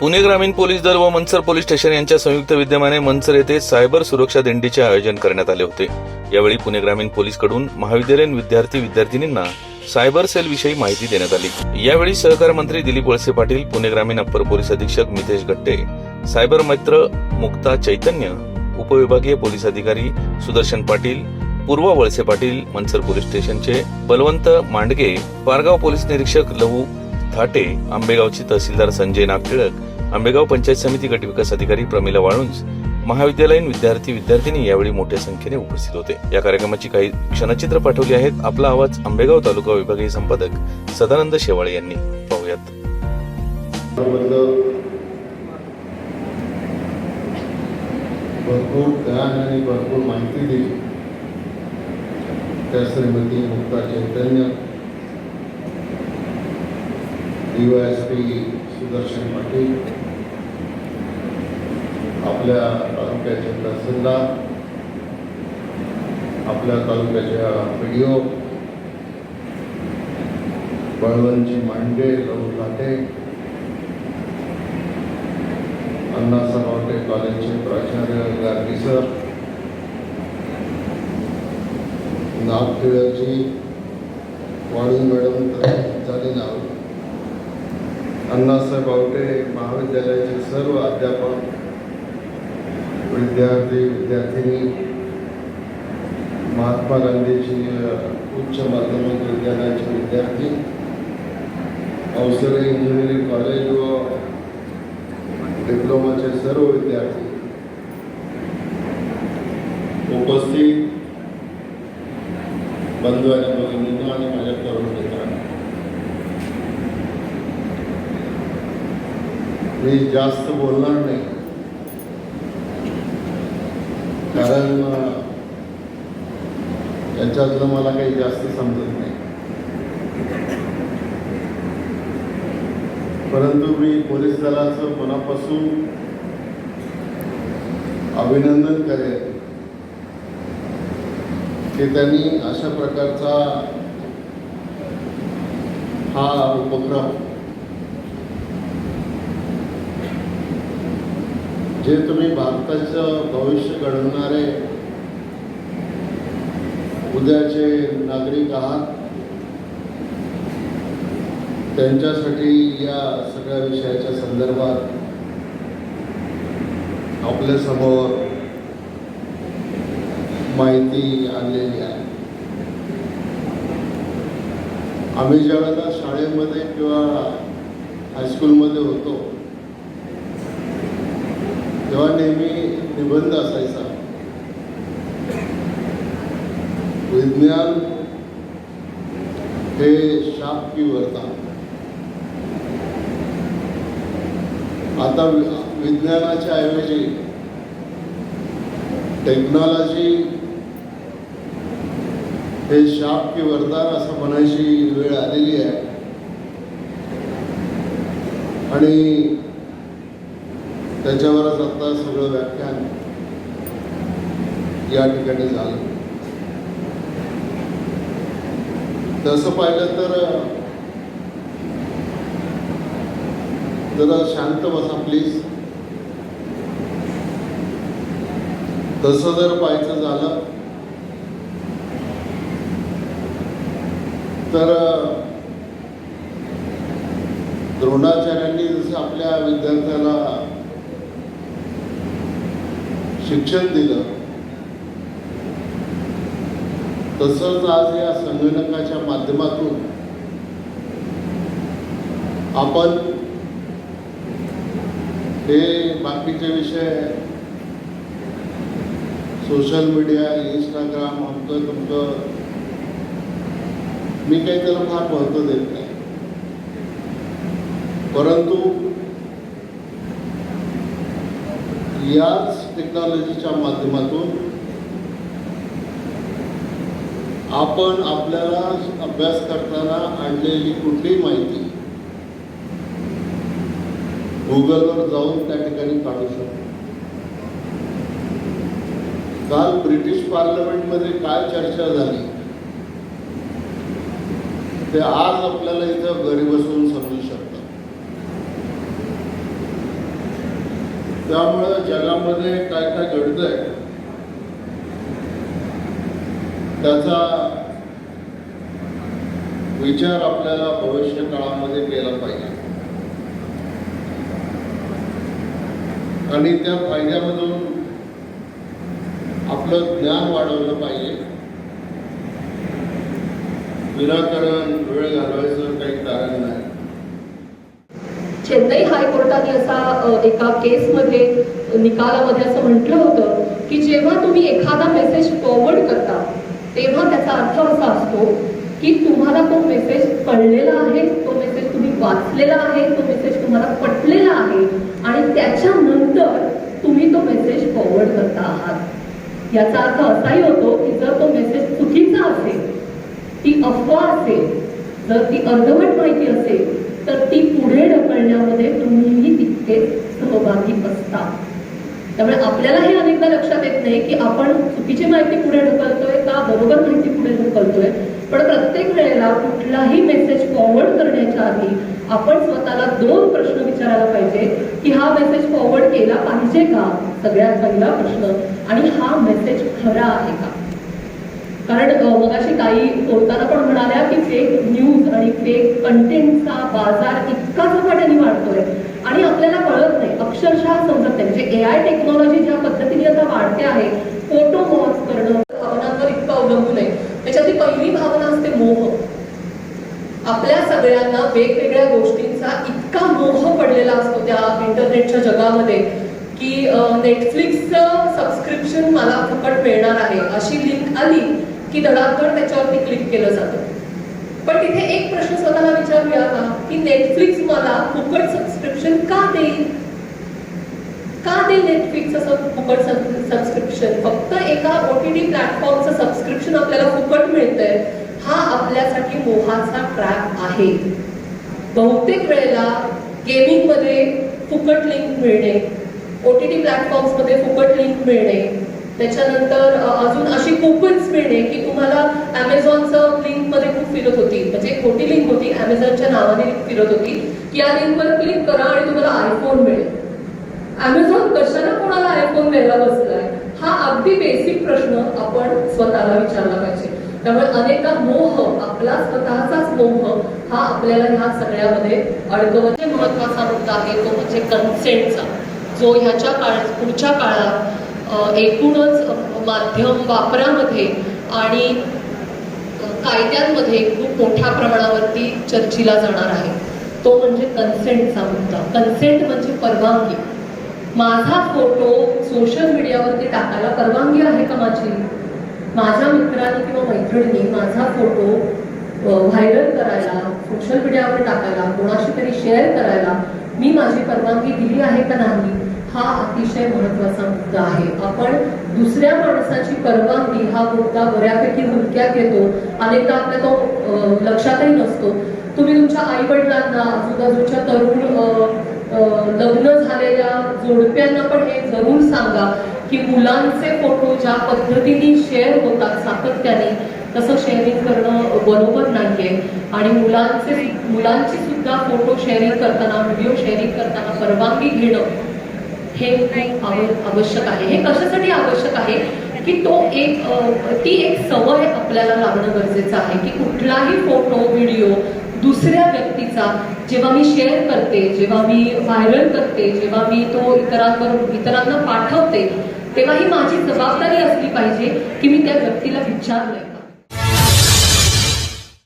पुणे ग्रामीण पोलीस दल व मनसर पोलीस स्टेशन यांच्या संयुक्त विद्यमाने मनसर येथे सायबर सुरक्षा दिंडीचे आयोजन करण्यात आले होते. यावेळी पुणे ग्रामीण पोलीसकडून महाविद्यालयीन विद्यार्थी विद्यार्थिनींना सायबर सेल विषयी माहिती देण्यात आली. यावेळी सहकार मंत्री दिलीप वळसे पाटील पुणे ग्रामीण अप्पर पोलीस अधीक्षक मितेश गट्टे सायबर मित्र मुक्ता चैतन्य उपविभागीय पोलीस अधिकारी सुदर्शन पाटील पूर्व वळसे पाटील मनसर पोलीस स्टेशनचे बलवंत मांडगे पारगाव पोलीस निरीक्षक लहू थाटे आंबेगावचे तहसीलदार संजय नागटिळक आंबेगाव पंचायत समिती गट विकास अधिकारी प्रमिला वाळुंज महाविद्यालयीन विद्यार्थी विद्यार्थिनी यावेळी मोठ्या संख्येने उपस्थित होते. या कार्यक्रमाची काही क्षणचित्र पाठवली आहेत. आपला आवाज आंबेगाव तालुका विभागीय संपादक सदानंद शेवाळे यांनी पाहूयात. भरपूर ज्ञान आणि भरपूर माहिती दिली. त्या श्रीमती मुक्ता चैतन्य डीवायएसपी सुदर्शन पाटील आपल्या तालुक्याचे तहसीलदार आपल्या तालुक्याच्या पी बळवंतजी मांडे लहू लाटे अण्णासाहेब कॉलेजचे प्राचार्य गार्गी सर नागटिळकजी वाळू मॅडम झाले नाव. अण्णासाहेब बावटे महाविद्यालयाचे सर्व अध्यापक विद्यार्थी विद्यार्थिनी महात्मा गांधीची उच्च माध्यमिक विद्यालयाचे विद्यार्थी अवसरे इंजिनिअरिंग कॉलेज व डिप्लोमाचे सर्व विद्यार्थी उपस्थित. बंधू आणि भगिनींनो आणि माझ्या तरुण मित्रांना मी जास्त बोलणार नाही. कारण अं, याच्यातलं मला काही जास्त समजत नाही. परंतु मी पोलीस दलाचं मनापासून अभिनंदन करेन की त्यांनी अशा प्रकारचा हा उपक्रम जे तुम्ही भारताचं भविष्य घडवणारे उद्याचे नागरिक आहात त्यांच्यासाठी या सगळ्या विषयाच्या संदर्भात आपल्यासमोर माहिती आणलेली आहे. आम्ही ज्या वेळेला शाळेमध्ये किंवा हायस्कूलमध्ये होतो तेव्हा नेहमी निबंध असायचा. विज्ञान हे शाप की वरदान आता विज्ञानाच्या ऐवजी टेक्नॉलॉजी हे शाप की वरदान असं म्हणायची वेळ आलेली आहे. आणि त्याच्यावर आता सगळं व्याख्यान या ठिकाणी झालं. तसं पाहिलं तर जरा शांत बसा प्लीज तसं जर पाहायचं झालं तर द्रोणाचार्यांनी जसं आपल्या विद्यार्थ्याला शिक्षण दिलं. तसंच आज या संगणकाच्या माध्यमातून आपण हे बाकीचे विषय सोशल मीडिया इंस्टाग्राम आमचं तुमचं मी काही त्याला फार महत्त्व देत नाही. परंतु याच टेक्नॉलॉजीच्या माध्यमातून आपण आपल्याला अभ्यास करताना आणलेली कुठलीही माहिती गुगलवर जाऊन त्या ठिकाणी काढू शकतो. काल ब्रिटिश पार्लमेंटमध्ये काय चर्चा झाली? ते आज आपल्याला इथं घरी बसून समजू शकतो. त्यामुळं जगामध्ये काय काय घडतंय त्याचा विचार आपल्याला भविष्य काळामध्ये केला पाहिजे. आणि त्या फायद्यामधून आपलं ज्ञान वाढवलं पाहिजे. विनाकारण वेळ घालवायचं काही कारण नाही चेन्नई हायकोर्टाने असा एका केसमध्ये निकालामध्ये असं म्हटलं होतं की जेव्हा तुम्ही एखादा मेसेज फॉरवर्ड करता तेव्हा त्याचा अर्थ असा असतो की तुम्हाला तो मेसेज कळलेला आहे तो मेसेज तुम्ही वाचलेला आहे तो मेसेज तुम्हाला पटलेला आहे आणि त्याच्यानंतर तुम्ही तो मेसेज फॉरवर्ड करता आहात. याचा अर्थ असाही होतो की जर तो मेसेज चुकीचा असेल ती अफवा असेल जर ती अर्धवट माहिती असेल तर ती पुढे ढकलण्यामध्ये तुम्हीही तितकेच सहभागी असता त्यामुळे आपल्याला हे अनेकदा लक्षात येत नाही की आपण चुकीची माहिती पुढे ढकलतोय का बरोबर माहिती पुढे ढकलतोय. पण प्रत्येक वेळेला कुठलाही मेसेज फॉरवर्ड करण्याच्या आधी आपण स्वतःला दोन प्रश्न विचारायला पाहिजे की हा मेसेज फॉरवर्ड केला पाहिजे का? सगळ्यात पहिला प्रश्न. आणि हा मेसेज खरा आहे का? कारण मगाशी काही बोलताना पण म्हणाल्या की फेक न्यूज आणि फेक कंटेंटचा बाजार इतका झपाट्याने वाढतोय. आणि आपल्याला कळत नाही अक्षरशः समजत नाही. म्हणजे ए आय टेक्नॉलॉजी ज्या पद्धतीने आता वाढते आहे फोटो वॉच करणं भावनांवर इतकं अवलंबून आहे. त्याच्यातली पहिली भावना असते मोह. आपल्या सगळ्यांना वेगवेगळ्या गोष्टींचा इतका मोह पडलेला असतो त्या इंटरनेटच्या जगामध्ये की नेटफ्लिक्सचं सबस्क्रिप्शन मला फुकट मिळणार आहे. अशी लिंक आली की धडाधड त्याच्यावरती क्लिक केलं जातं. पण तिथे एक प्रश्न स्वतःला विचारूया का? की नेटफ्लिक्स मला फुकट सबस्क्रिप्शन का देईल? का देईल नेटफ्लिक्स असं फुकट सबस्क्रिप्शन फक्त एका ओ टी टी प्लॅटफॉर्मचं सबस्क्रिप्शन आपल्याला फुकट मिळतंय. हा आपल्यासाठी मोहाचा ट्रॅप आहे. बहुतेक वेळेला गेमिंगमध्ये फुकट लिंक मिळणे ओ टी टी प्लॅटफॉर्म्समध्ये फुकट लिंक मिळणे त्याच्यानंतर अजून अशी कुपन्स मिळणे की तुम्हाला अमेझॉनचं लिंकमध्ये खूप फिरत होती. म्हणजे एक खोटी लिंक होती अमेझॉनच्या नावाने फिरत होती की या लिंकवर क्लिक करा आणि तुम्हाला आयफोन मिळेल. अमेझॉन कशाला कोणाला आयफोन द्यायला बसलाय? हा अगदी बेसिक प्रश्न आपण स्वतःला विचारला पाहिजे. त्यामुळे अनेकदा मोह आपला स्वतःचाच मोह हा आपल्याला ह्या सगळ्यामध्ये अडकवते महत्त्वाचा मुद्दा आहे तो म्हणजे कन्सेंटचा जो ह्याच्या काळ पुढच्या काळात एकूणच माध्यम वापरामध्ये आणि कायद्यांमध्ये खूप मोठ्या प्रमाणावरती चर्चिला जाणार आहे. तो म्हणजे कन्सेंटचा मुद्दा. कन्सेंट म्हणजे परवानगी. माझा फोटो सोशल मीडियावरती टाकायला परवानगी आहे का माझी? माझ्या मित्रांनी किंवा मैत्रिणींनी माझा फोटो व्हायरल करायला सोशल मीडियावर टाकायला कोणाशी तरी शेअर करायला मी माझी परवानगी दिली आहे का नाही? हा अतिशय महत्त्वाचा मुद्दा आहे. आपण दुसऱ्या माणसाची परवानगी हा मुद्दा बऱ्यापैकी हलक्यात येतो अनेकदा आपल्या तो लक्षातही नसतो. तुम्ही तुमच्या आई वडिलांना आजूबाजूच्या तरुण लग्न झालेल्या जोडप्यांना पण हे जरूर सांगा की मुलांचे फोटो ज्या पद्धतीने शेअर होतात सातत्याने तसं शेअरिंग करणं बरोबर नाहीये. आणि मुलांचे मुलांची सुद्धा फोटो शेअरिंग करताना व्हिडिओ शेअरिंग करताना परवानगी घेणं हे आवश्यक आहे. हे कशासाठी आवश्यक आहे? की तो एक ती एक सवय आपल्याला लागणं गरजेचं आहे की कुठलाही फोटो व्हिडिओ दुसऱ्या व्यक्तीचा जेव्हा मी शेअर करते जेव्हा मी व्हायरल करते जेव्हा मी तो इतरांवर इतरांना पाठवते तेव्हा ही माझी जबाबदारी असली पाहिजे की मी त्या व्यक्तीला विचारलंय.